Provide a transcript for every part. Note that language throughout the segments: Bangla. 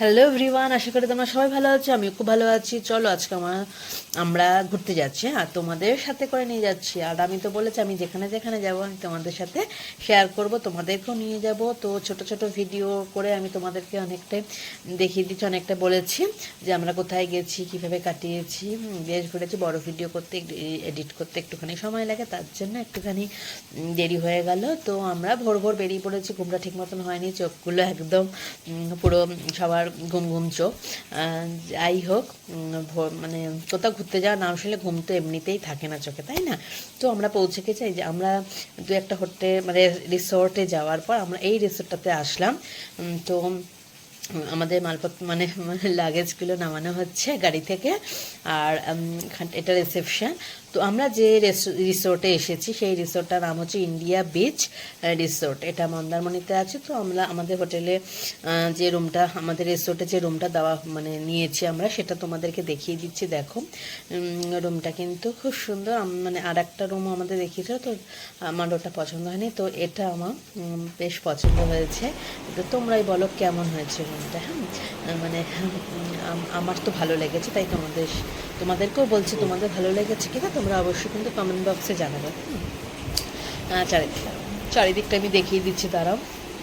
হ্যালো এভরিওয়ান আশা করি তোমরা সবাই ভালো আছো আমি খুব ভালো আছি। চলো আজকে আমার, আমরা ঘুরতে যাচ্ছি আর তোমাদের সাথে করে নিয়ে যাচ্ছি। আর আমি তো বলেছি, আমি যেখানে যেখানে যাব, আমি তোমাদের সাথে শেয়ার করব, তোমাদেরকেও নিয়ে যাব। তো ছোট ছোট ভিডিও করে আমি তোমাদেরকে অনেকটাই দেখিয়ে দিচ্ছি, অনেকটা বলেছি যে আমরা কোথায় গেছি, কীভাবে কাটিয়েছি বেশ ঘুরেছি, বড় ভিডিও করতে এডিট করতে একটুখানি সময় লাগে, তার জন্য একটুখানি দেরি হয়ে গেল। তো আমরা ভোর ভোর বেরিয়ে পড়েছি, ঘুমটা ঠিক মতন হয়নি, চোখগুলো একদম পুরো সবার ঘুম ঘুম চোখ যাই হোক মানে কোথাও ঘুরতে যাওয়া নাম শুনলে ঘুম তো এমনিতেই থাকে না চোখে, তাই না? তো আমরা পৌঁছে গেছি যে আমরা দু একটা হোটেল মানে রিসোর্টে যাওয়ার পর আমরা এই রিসোর্টটাতে আসলাম। তো আমাদের মালপত্র মানে লাগেজগুলো নামানো হচ্ছে গাড়ি থেকে। আর এটা রিসেপশন। তো আমরা যে রিসোর্টে এসেছি, সেই রিসোর্টটার নাম হচ্ছে ইন্ডিয়া বিচ রিসোর্ট এটা মন্দারমণিতে আছে, তো আমরা, আমাদের হোটেলে যে রুমটা আমাদের রিসোর্টে যে রুমটা দেওয়া মানে নিয়েছি আমরা, সেটা তোমাদেরকে দেখিয়ে দিচ্ছি, দেখো। রুমটা কিন্তু খুব সুন্দর মানে আর একটা রুমও আমাদের দেখিয়েছিল, তো আমার ওটা পছন্দ হয়নি, তো এটা আমার বেশ পছন্দ হয়েছে। তো তোমরাই বলো কেমন হয়েছে রুমটা হ্যাঁ? মানে আমার তো ভালো লেগেছে, তাই তোমাদের, তোমাদেরকেও বলছি, তোমাদের ভালো লেগেছে কিনা তোমরা অবশ্যই কিন্তু কমেন্ট বক্সে জানাবে। চারিদিকটা। চারিদিকটা আমি দেখিয়ে দিচ্ছি তারাও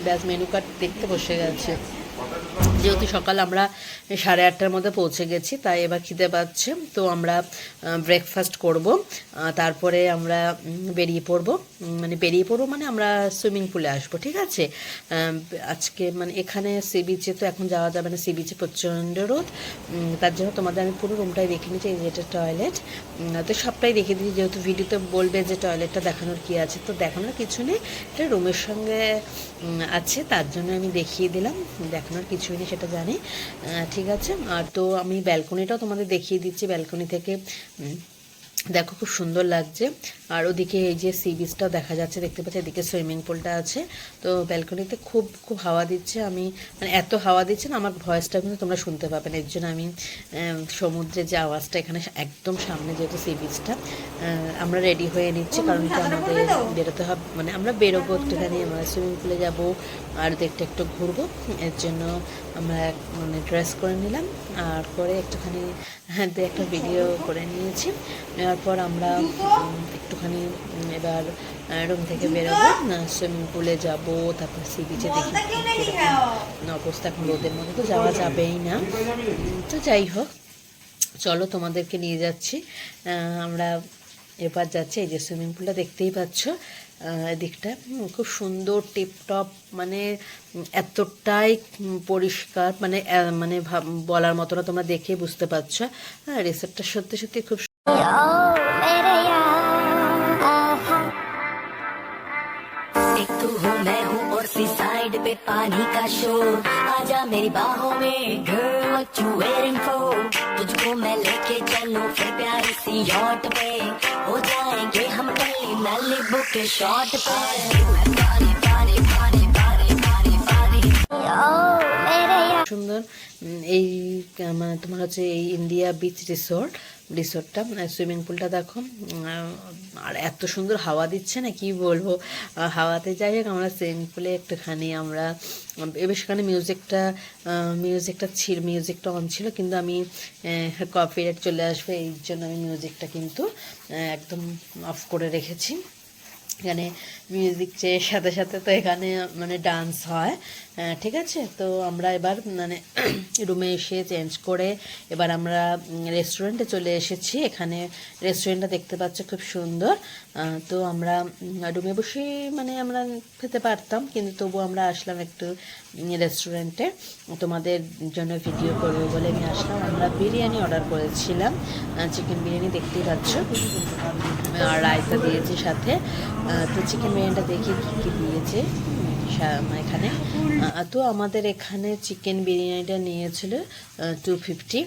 ব্যাস মেনু কার্ড দেখতে বসে গেছে। যেহেতু সকাল আমরা সাড়ে আটটার মধ্যে পৌঁছে গেছি, তাই এবার খিদে পাচ্ছে। তো আমরা ব্রেকফাস্ট করব তারপরে আমরা বেরিয়ে পড়ব। মানে বেরিয়ে পড়ব মানে আমরা সুইমিং পুলে আসব, ঠিক আছে? আজকে মানে এখানে সি বিচে তো এখন যাওয়া যাবে না সি বিচে প্রচণ্ড রোদ। তার জন্য তোমাদের আমি পুরো রুমটাই দেখে নিচ্ছি এই যেটা টয়লেট তো সবটাই দেখে দিচ্ছি যেহেতু ভিডিওতে বলবে যে টয়লেটটা দেখানোর কি আছে। তো দেখানোর কিছু নেই, এটা রুমের সঙ্গে আছে, তার জন্য আমি দেখিয়ে দিলাম, দেখানোর কিছুই নেই। সেটা জানি। ঠিক আছে। আর তো আমি ব্যালকনিটাও তোমাদের দেখিয়ে দিচ্ছি। ব্যালকনি থেকে দেখো খুব সুন্দর লাগছে। আর ওদিকে এই যে সি বিচটাও দেখা যাচ্ছে, দেখতে পাচ্ছি এদিকে সুইমিং পুলটা আছে। তো ব্যালকনিতে খুব খুব হাওয়া দিচ্ছে। আমি মানে এত হাওয়া দিচ্ছে না, আমার ভয়েসটা কিন্তু তোমরা শুনতে পাবে না। এর জন্য আমি সমুদ্রের যে আওয়াজটা এখানে একদম সামনে যেহেতু সি বিচটা আমরা রেডি হয়ে নিচ্ছি। কারণ কি আমাদের বেরোতে হবে মানে আমরা বেরোবো একটুখানি, আমরা সুইমিং পুলে যাব আর দেখতে একটু ঘুরবো। এর জন্য আমরা মানে ড্রেস করে নিলাম। আর করে একটুখানি হ্যাঁ একটা ভিডিও করে নিয়েছি। নেওয়ার পর আমরা একটুখানি এবার রুম থেকে বেরোবো। সুইমিং পুলে যাব তারপর সি বিচে দেখি অবস্থা এখন রোদের মধ্যে তো যাওয়া যাবেই না। তো যাই হোক চলো তোমাদেরকে নিয়ে যাচ্ছি। আহ, আমরা এবার যাচ্ছি এই যে সুইমিং পুলটা দেখতেই পাচ্ছ। আহ, এদিকটা খুব সুন্দর টিপটপ মানে এতটাই পরিষ্কার মানে মানে ভাব- বলার মতো না তোমরা দেখে বুঝতে পারছ। হ্যাঁ রিসেপ্টটা সত্যি সত্যি খুব पे पानी का शोर आजा मेरी बाहों में girl तुझको मैं लेके चलूँ फिर प्यार सी यॉट पे। हो जाएँगे हम कल नली बुक शॉट पे। এই মানে তোমার হচ্ছে এই ইন্ডিয়া বিচ রিসোর্ট রিসোর্টটা সুইমিং পুলটা দেখো আর এত সুন্দর হাওয়া দিচ্ছে না, কি বলব? হাওয়াতে যাই হোক, আমরা সুইমিং পুলে একটুখানি আমরা এবার সেখানে মিউজিকটা মিউজিকটা ছিল মিউজিকটা অন ছিল, কিন্তু আমি কপিরাইট চলে আসবে, এই জন্য আমি মিউজিকটা কিন্তু একদম অফ করে রেখেছি। এখানে মিউজিক চেয়ে সাথে সাথে তো এখানে মানে ডান্স হয়। ঠিক আছে? তো আমরা এবার মানে রুমে এসে চেঞ্জ করে এবার আমরা রেস্টুরেন্টে চলে এসেছি। এখানে রেস্টুরেন্টটা দেখতে পাচ্ছ খুব সুন্দর। তো আমরা রুমে বসেই মানে আমরা খেতে পারতাম। কিন্তু তবু আমরা আসলাম একটু রেস্টুরেন্টে তোমাদের জন্য ভিডিও করব বলে আমি আসলাম। আমরা বিরিয়ানি অর্ডার করেছিলাম। চিকেন বিরিয়ানি দেখতেই পাচ্ছ। আর রায়তা দিয়েছে সাথে। তো চিকেন বিরিয়ানিটা দেখি কী কী দিয়েছে। এখানে তো আমাদের এখানে চিকেন বিরিয়ানিটা নিয়েছিল টু ফিফটি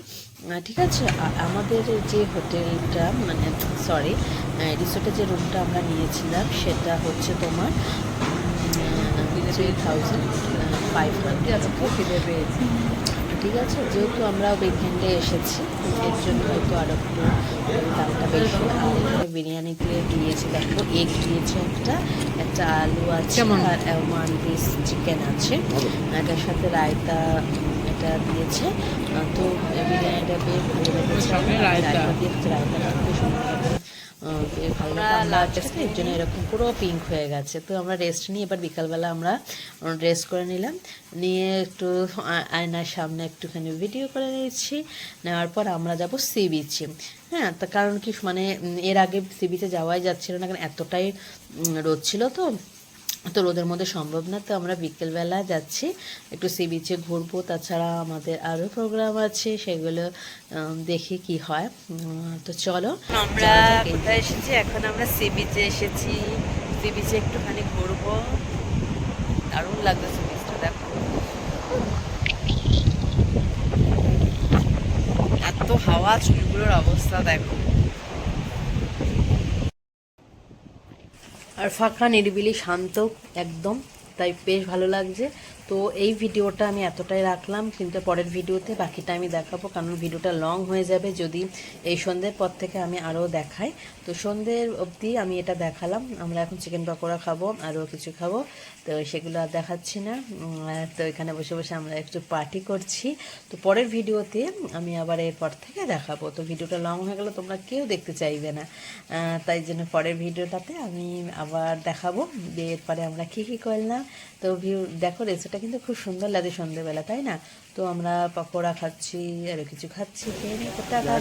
ঠিক আছে? আমাদের যে হোটেলটা মানে সরি রিসোর্টে যে রুমটা আমরা নিয়েছিলাম সেটা হচ্ছে তোমার থ্রি থাউজেন্ড ফাইভ হান্ড্রেড ঠিক আছে? যেহেতু আমরা উইকেন্ডে এসেছি এর জন্য হয়তো আরও একটু দামটা বেশি। আর এখানে বিরিয়ানিতে দিয়েছে দেখো এগ দিয়েছে একটা একটা আলু আছে আর ওয়ান পিস চিকেন আছে। এটার সাথে রায়তা এটা দিয়েছে। আহ, তো বিরিয়ানিটা বেশ ভালো লেগেছে। রায়তা। দিয়ে রায়তাটা খুব সুন্দর। ভালো লাগে এর জন্য এরকম পুরো পিঙ্ক হয়ে গেছে। তো আমরা রেস্ট নিই। এবার বিকালবেলা আমরা রেস্ট করে নিলাম। নিয়ে একটু আয়নার সামনে একটুখানি ভিডিও করে নিয়েছি নেওয়ার পর আমরা যাব সি বিচে হ্যাঁ তা কারণ কি মানে এর আগে সি বিচে যাওয়াই যাচ্ছিল না। কারণ এতটাই রোদ ছিল তো। তো রোদের মধ্যে সম্ভব না তো আমরা বিকেলবেলা যাচ্ছি একটু সি বিচে ঘুরবো তাছাড়া আমাদের আরও প্রোগ্রাম আছে সেগুলো দেখি কি হয় তো চলো। আমরা কোথায় এসেছি? এখন আমরা সি বিচে এসেছি সি বিচে একটুখানি ঘুরবো। দারুণ লাগবে সি বিচটা দেখো। এত হাওয়া চুলগুলোর অবস্থা দেখো। আর ফাঁকা নিরিবিলি শান্ত একদম তাই বেশ ভালো লাগছে। তো এই ভিডিওটা আমি এতটাই রাখলাম, কিন্তু পরের ভিডিওতে বাকিটা আমি দেখাবো, কারণ ভিডিওটা লং হয়ে যাবে যদি এই সন্ধ্যের পর থেকে আমি আরও দেখাই। তো সন্ধ্যের অবধি আমি এটা দেখালাম, আমরা এখন চিকেন পকোড়া খাব, আরও কিছু খাব। তো সেগুলো আর দেখাচ্ছি না। তো এখানে বসে বসে আমরা একটু পার্টি করছি। তো পরের ভিডিওতে আমি আবার এরপর থেকে দেখাবো। তো ভিডিওটা লং হয়ে গেলে তোমরা কেউ দেখতে চাইবে না। তাই জন্য পরের ভিডিওটাতে আমি আবার দেখাবো। এরপরে আমরা কী কী করলাম। তো ভিউ দেখো রেসিপিটা কিন্তু খুব সুন্দর লাগে সন্ধ্যেবেলা তাই না? তো আমরা পকোড়া খাচ্ছি আরও কিছু খাচ্ছি, খেয়ে টাকা